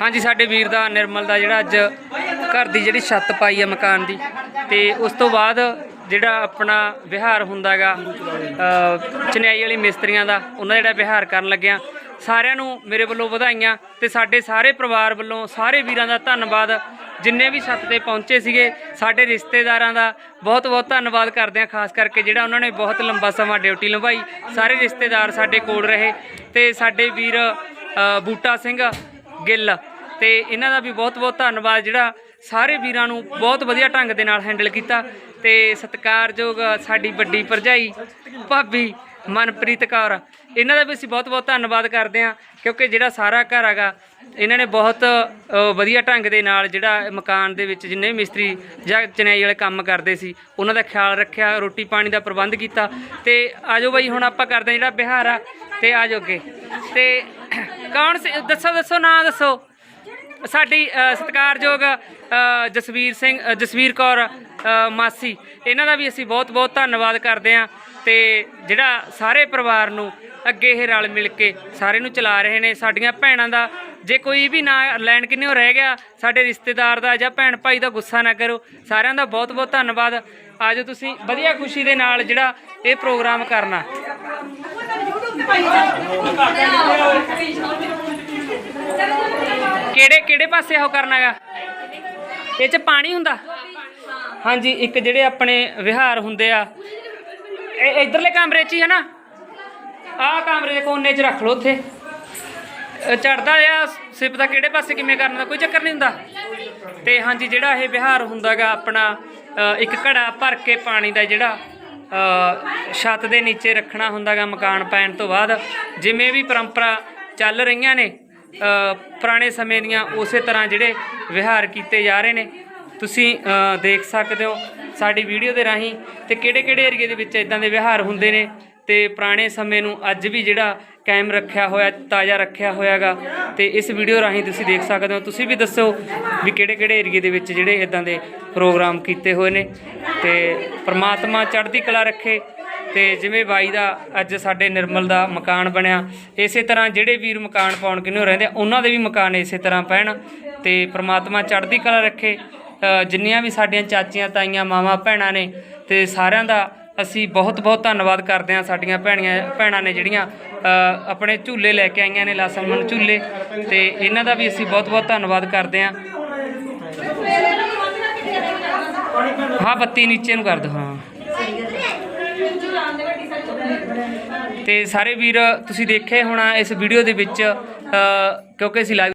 ਹਾਂਜੀ, ਸਾਡੇ ਵੀਰ ਦਾ, ਨਿਰਮਲ ਦਾ ਜਿਹੜਾ ਅੱਜ ਘਰ ਦੀ ਜਿਹੜੀ ਛੱਤ ਪਾਈ ਆ ਮਕਾਨ ਦੀ। ਤੇ ਉਸ ਤੋਂ ਬਾਅਦ ਜਿਹੜਾ ਆਪਣਾ ਵਿਹਾਰ ਹੁੰਦਾਗਾ ਚਨਿਆਈ ਵਾਲੀ ਮਿਸਤਰੀਆਂ ਦਾ, ਉਹਨਾਂ ਦਾ ਜਿਹੜਾ ਵਿਹਾਰ ਕਰਨ ਲੱਗਿਆ। ਸਾਰਿਆਂ ਨੂੰ ਮੇਰੇ ਵੱਲੋਂ ਵਧਾਈਆਂ ਤੇ ਸਾਡੇ ਸਾਰੇ ਪਰਿਵਾਰ ਵੱਲੋਂ ਸਾਰੇ ਵੀਰਾਂ ਦਾ ਧੰਨਵਾਦ। ਜਿੰਨੇ ਵੀ ਛੱਤ ਤੇ ਪਹੁੰਚੇ ਸੀਗੇ, ਸਾਡੇ ਰਿਸ਼ਤੇਦਾਰਾਂ ਦਾ ਬਹੁਤ ਬਹੁਤ ਧੰਨਵਾਦ ਕਰਦੇ ਹਾਂ, ਖਾਸ ਕਰਕੇ ਜਿਹੜਾ ਉਹਨਾਂ ਨੇ ਬਹੁਤ ਲੰਬਾ ਸਮਾਂ ਡਿਊਟੀ ਲੰਭਾਈ ਸਾਰੇ ਰਿਸ਼ਤੇਦਾਰ ਸਾਡੇ ਕੋਲ ਰਹੇ ਤੇ ਸਾਡੇ ਵੀਰ ਬੂਟਾ ਸਿੰਘ ਗਿੱਲ ਤੇ ਇਹਨਾਂ ਦਾ ਵੀ ਬਹੁਤ ਬਹੁਤ ਧੰਨਵਾਦ, ਜਿਹੜਾ ਸਾਰੇ ਵੀਰਾਂ ਨੂੰ ਬਹੁਤ ਵਧੀਆ ਢੰਗ ਦੇ ਨਾਲ ਹੈਂਡਲ ਕੀਤਾ ਤੇ ਸਤਿਕਾਰਯੋਗ ਸਾਡੀ ਵੱਡੀ ਭਰਜਾਈ, ਭਾਬੀ ਮਨਪ੍ਰੀਤ ਕੌਰ। ਇਹਨਾਂ ਦਾ ਵੀ ਅਸੀਂ ਬਹੁਤ ਬਹੁਤ ਧੰਨਵਾਦ ਕਰਦੇ ਹਾਂ, ਕਿਉਂਕਿ ਜਿਹੜਾ ਸਾਰਾ ਘਰ ਹੈਗਾ, ਇਹਨਾਂ ਨੇ ਬਹੁਤ ਵਧੀਆ ਢੰਗ ਦੇ ਨਾਲ ਜਿਹੜਾ ਮਕਾਨ ਦੇ ਵਿੱਚ ਜਿੰਨੇ ਵੀ ਮਿਸਤਰੀ ਜਾਂ ਚਨਾਈ ਵਾਲੇ ਕੰਮ ਕਰਦੇ ਸੀ, ਉਹਨਾਂ ਦਾ ਖਿਆਲ ਰੱਖਿਆ, ਰੋਟੀ ਪਾਣੀ ਦਾ ਪ੍ਰਬੰਧ ਕੀਤਾ ਤੇ ਆਜੋ ਬਾਈ, ਹੁਣ ਆਪਾਂ ਕਰਦੇ ਹਾਂ ਜਿਹੜਾ ਬਿਹਾਰ ਆ, ਤੇ ਆਜੋ ਅੱਗੇ। ਤੇ, ਕੌਣ ਸੀ? ਦੱਸੋ ਦੱਸੋ, ਨਾਂ ਦੱਸੋ। ਸਾਡੀ ਸਤਿਕਾਰਯੋਗ ਜਸਵੀਰ ਸਿੰਘ ਜਸਵੀਰ ਕੌਰ ਮਾਸੀ, ਇਹਨਾਂ ਦਾ ਵੀ ਅਸੀਂ ਬਹੁਤ ਬਹੁਤ ਧੰਨਵਾਦ ਕਰਦੇ ਹਾਂ ਤੇ ਜਿਹੜਾ ਸਾਰੇ ਪਰਿਵਾਰ ਨੂੰ ਅੱਗੇ ਇਹ ਰਲ ਮਿਲ ਕੇ ਸਾਰੇ ਨੂੰ ਚਲਾ ਰਹੇ ਨੇ, ਸਾਡੀਆਂ ਭੈਣਾਂ ਦਾ, ਜੇ ਕੋਈ ਵੀ ਨਾ ਲੈਣ ਕਿੰਨੇ ਰਹਿ ਗਿਆ, ਸਾਡੇ ਰਿਸ਼ਤੇਦਾਰ ਦਾ ਜਾਂ ਭੈਣ ਭਾਈ ਦਾ ਗੁੱਸਾ ਨਾ ਕਰੋ, ਸਾਰਿਆਂ ਦਾ ਬਹੁਤ ਬਹੁਤ ਧੰਨਵਾਦ। ਆਜੋ ਤੁਸੀਂ ਵਧੀਆ ਖੁਸ਼ੀ ਦੇ ਨਾਲ ਜਿਹੜਾ ਇਹ ਪ੍ਰੋਗਰਾਮ ਕਰਨਾ। ਕਿਹੜੇ ਕਿਹੜੇ ਪਾਸੇ ਉਹ ਕਰਨਾਗਾ ਇਹ ਚ ਪਾਣੀ ਹੁੰਦਾ? ਹਾਂਜੀ, ਇੱਕ ਜਿਹੜੇ ਆਪਣੇ ਵਿਹਾਰ ਹੁੰਦੇ ਆ। ਇਹ ਇਧਰਲੇ ਕਮਰੇ 'ਚ ਹੀ ਹੈ ਨਾ? ਆਹ ਕਮਰੇ ਦੇ ਕੋਨੇ 'ਚ ਰੱਖ ਲਓ ਉੱਥੇ। ਚੜਦਾ ਆ, ਸਿਪ ਦਾ ਕਿਹੜੇ ਪਾਸੇ ਕਿਵੇਂ ਕਰਨਾ ਦਾ ਕੋਈ ਚੱਕਰ ਨਹੀਂ ਹੁੰਦਾ। ਤੇ ਹਾਂਜੀ, ਜਿਹੜਾ ਇਹ ਵਿਹਾਰ ਹੁੰਦਾਗਾ ਆਪਣਾ ਇੱਕ ਘੜਾ ਭਰ ਕੇ ਪਾਣੀ ਦਾ ਜਿਹੜਾ ਛੱਤ ਦੇ ਨੀਚੇ ਰੱਖਣਾ ਹੁੰਦਾਗਾ ਮਕਾਨ ਪੈਣ ਤੋਂ ਬਾਅਦ। ਜਿਵੇਂ ਵੀ ਪਰੰਪਰਾ ਚੱਲ ਰਹੀਆਂ ਨੇ ਪੁਰਾਣੇ ਸਮੇਂ ਦੀਆਂ ਉਸੇ ਤਰ੍ਹਾਂ ਜਿਹੜੇ ਵਿਹਾਰ ਕੀਤੇ ਜਾ ਰਹੇ ਨੇ, ਤੁਸੀਂ ਦੇਖ ਸਕਦੇ ਹੋ ਸਾਡੀ ਵੀਡੀਓ ਦੇ ਰਾਹੀਂ ਤੇ ਕਿਹੜੇ ਕਿਹੜੇ ਏਰੀਏ ਦੇ ਵਿੱਚ ਇਦਾਂ ਦੇ ਵਿਹਾਰ ਹੁੰਦੇ ਨੇ ਤੇ ਪੁਰਾਣੇ ਸਮੇਂ ਨੂੰ ਅੱਜ ਵੀ ਜਿਹੜਾ ਕਾਇਮ ਰੱਖਿਆ ਹੋਇਆ, ਤਾਜ਼ਾ ਰੱਖਿਆ ਹੋਇਆਗਾ ਤੇ ਇਸ ਵੀਡੀਓ ਰਾਹੀਂ ਤੁਸੀਂ ਦੇਖ ਸਕਦੇ ਹੋ। ਤੁਸੀਂ ਵੀ ਦੱਸੋ ਵੀ ਕਿਹੜੇ ਕਿਹੜੇ ਏਰੀਏ ਦੇ ਵਿੱਚ ਜਿਹੜੇ ਇਦਾਂ ਦੇ ਪ੍ਰੋਗਰਾਮ ਕੀਤੇ ਹੋਏ ਨੇ ਤੇ ਪ੍ਰਮਾਤਮਾ ਚੜ੍ਹਦੀ ਕਲਾ ਰੱਖੇ ਤੇ ਜਿਵੇਂ ਬਾਈ ਦਾ ਅੱਜ ਸਾਡੇ ਨਿਰਮਲ ਦਾ ਮਕਾਨ ਬਣਿਆ ਇਸੇ ਤਰ੍ਹਾਂ ਜਿਹੜੇ ਵੀਰ ਮਕਾਨ ਪਾਉਣ ਕਿਨੂੰ ਰਹਿੰਦੇ ਆ, ਉਹਨਾਂ ਦੇ ਵੀ ਮਕਾਨ ਇਸੇ ਤਰ੍ਹਾਂ ਪੈਣ ਤੇ ਪ੍ਰਮਾਤਮਾ ਚੜ੍ਹਦੀ ਕਲਾ ਰੱਖੇ। ਅ, ਜਿੰਨੀਆਂ ਵੀ ਸਾਡੀਆਂ ਚਾਚੀਆਂ ਤਾਈਆਂ ਮਾਵਾਂ ਭੈਣਾਂ ਨੇ ਤੇ ਸਾਰਿਆਂ ਦਾ ਅਸੀਂ ਬਹੁਤ ਬਹੁਤ ਧੰਨਵਾਦ ਕਰਦੇ ਹਾਂ ਸਾਡੀਆਂ ਭੈਣੀਆਂ ਭੈਣਾਂ ਨੇ ਜਿਹੜੀਆਂ ਅ, ਆਪਣੇ ਝੂਲੇ ਲੈ ਕੇ ਆਈਆਂ ਨੇ ਲਾਸਲਮਨ ਝੂਲੇ ਤੇ ਇਹਨਾਂ ਦਾ ਵੀ ਅਸੀਂ ਬਹੁਤ ਬਹੁਤ ਧੰਨਵਾਦ ਕਰਦੇ ਹਾਂ। ਹਾਂ ਬੱਤੀ ਨੀਚੇ ਨੂੰ ਕਰ ਦਿਓ ਹਾਂ। ਤੇ ਸਾਰੇ ਵੀਰ ਤੁਸੀਂ ਦੇਖਿਆ ਹੋਣਾ ਇਸ ਵੀਡੀਓ ਦੇ ਵਿੱਚ ਕਿਉਂਕਿ ਅਸੀਂ live